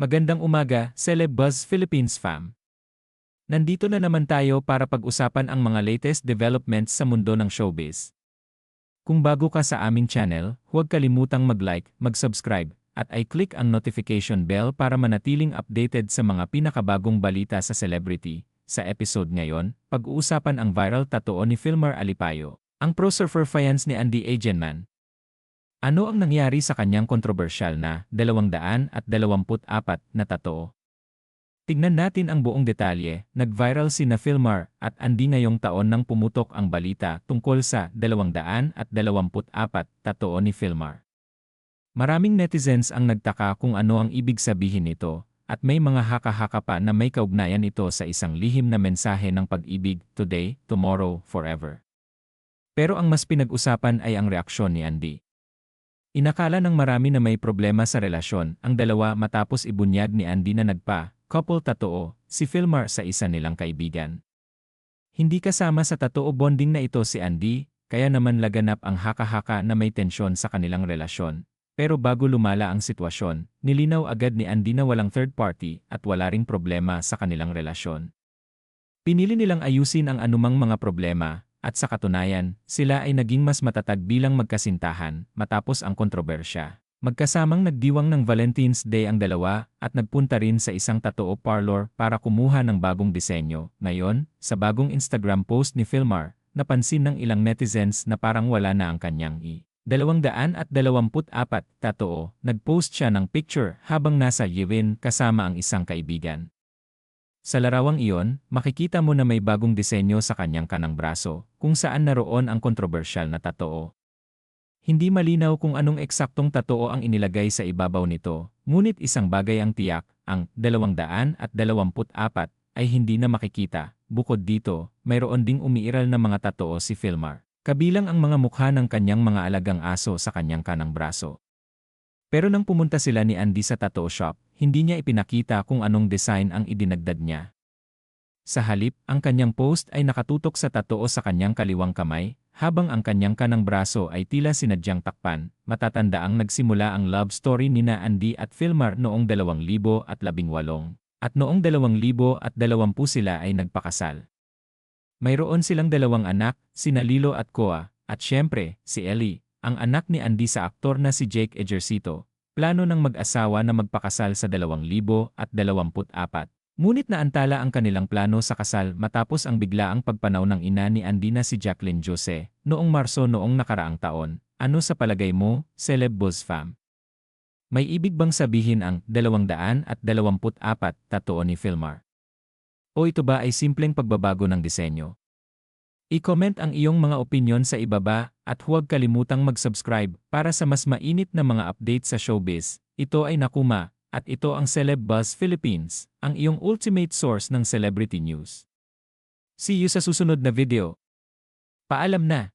Magandang umaga, Celeb Buzz Philippines fam. Nandito na naman tayo para pag-usapan ang mga latest developments sa mundo ng showbiz. Kung bago ka sa aming channel, huwag kalimutang mag-like, mag-subscribe, at i-click ang notification bell para manatiling updated sa mga pinakabagong balita sa celebrity. Sa episode ngayon, pag-uusapan ang viral tattoo ni Filmer Alipayo, ang pro-surfer fans ni Andy Agenman, ano ang nangyari sa kanyang kontrobersyal na 224 na tato? Tignan natin ang buong detalye. Nag-viral si na Filmar at Andy ngayong taon nang pumutok ang balita tungkol sa 224 tato ni Filmar. Maraming netizens ang nagtaka kung ano ang ibig sabihin nito at may mga haka-haka pa na may kaugnayan ito sa isang lihim na mensahe ng pag-ibig, today, tomorrow, forever. Pero ang mas pinag-usapan ay ang reaksyon ni Andy. Inakala ng marami na may problema sa relasyon ang dalawa matapos ibunyag ni Andy na nagpa, couple tatoo, si Filmar sa isa nilang kaibigan. Hindi kasama sa tatoo bonding na ito si Andy, kaya naman laganap ang haka-haka na may tensyon sa kanilang relasyon. Pero bago lumala ang sitwasyon, nilinaw agad ni Andy na walang third party at wala ring problema sa kanilang relasyon. Pinili nilang ayusin ang anumang mga problema at sa katunayan, sila ay naging mas matatag bilang magkasintahan matapos ang kontrobersya. Magkasamang nagdiwang ng Valentine's Day ang dalawa at nagpunta rin sa isang tattoo parlor para kumuha ng bagong disenyo. Ngayon, sa bagong Instagram post ni Filmar, napansin ng ilang netizens na parang wala na ang kanyang i. 224 tattoo, nagpost siya ng picture habang nasa Yevin kasama ang isang kaibigan. Sa larawang iyon, makikita mo na may bagong disenyo sa kanyang kanang braso, kung saan naroon ang kontrobersyal na tatoo. Hindi malinaw kung anong eksaktong tatoo ang inilagay sa ibabaw nito, ngunit isang bagay ang tiyak, ang 224 ay hindi na makikita. Bukod dito, mayroon ding umiiral na mga tatoo si Filmar, kabilang ang mga mukha ng kanyang mga alagang aso sa kanyang kanang braso. Pero nang pumunta sila ni Andy sa tattoo shop, hindi niya ipinakita kung anong design ang idinagdag niya. Sa halip, ang kanyang post ay nakatutok sa tattoo sa kanyang kaliwang kamay, habang ang kanyang kanang braso ay tila sinadyang takpan, matatandaang nagsimula ang love story ni na Andy at Filmar noong 2018 at noong 2020 sila ay nagpakasal. Mayroon silang dalawang anak, sina Lilo at Koa, at syempre, si Ellie, ang anak ni Andy sa aktor na si Jake Ejercito, plano ng mag-asawa na magpakasal sa 2024. Ngunit naantala ang kanilang plano sa kasal matapos ang biglaang pagpanaw ng ina ni Andy na si Jacqueline Jose noong Marso noong nakaraang taon. Ano sa palagay mo, Celeb Buzz Fam? May ibig bang sabihin ang 224 tattoo ni Filmar? O ito ba ay simpleng pagbabago ng disenyo? I-comment ang iyong mga opinion sa ibaba at huwag kalimutang mag-subscribe para sa mas mainit na mga update sa showbiz. Ito ay Nakuma at ito ang Celeb Buzz Philippines, ang iyong ultimate source ng celebrity news. See you sa susunod na video. Paalam na!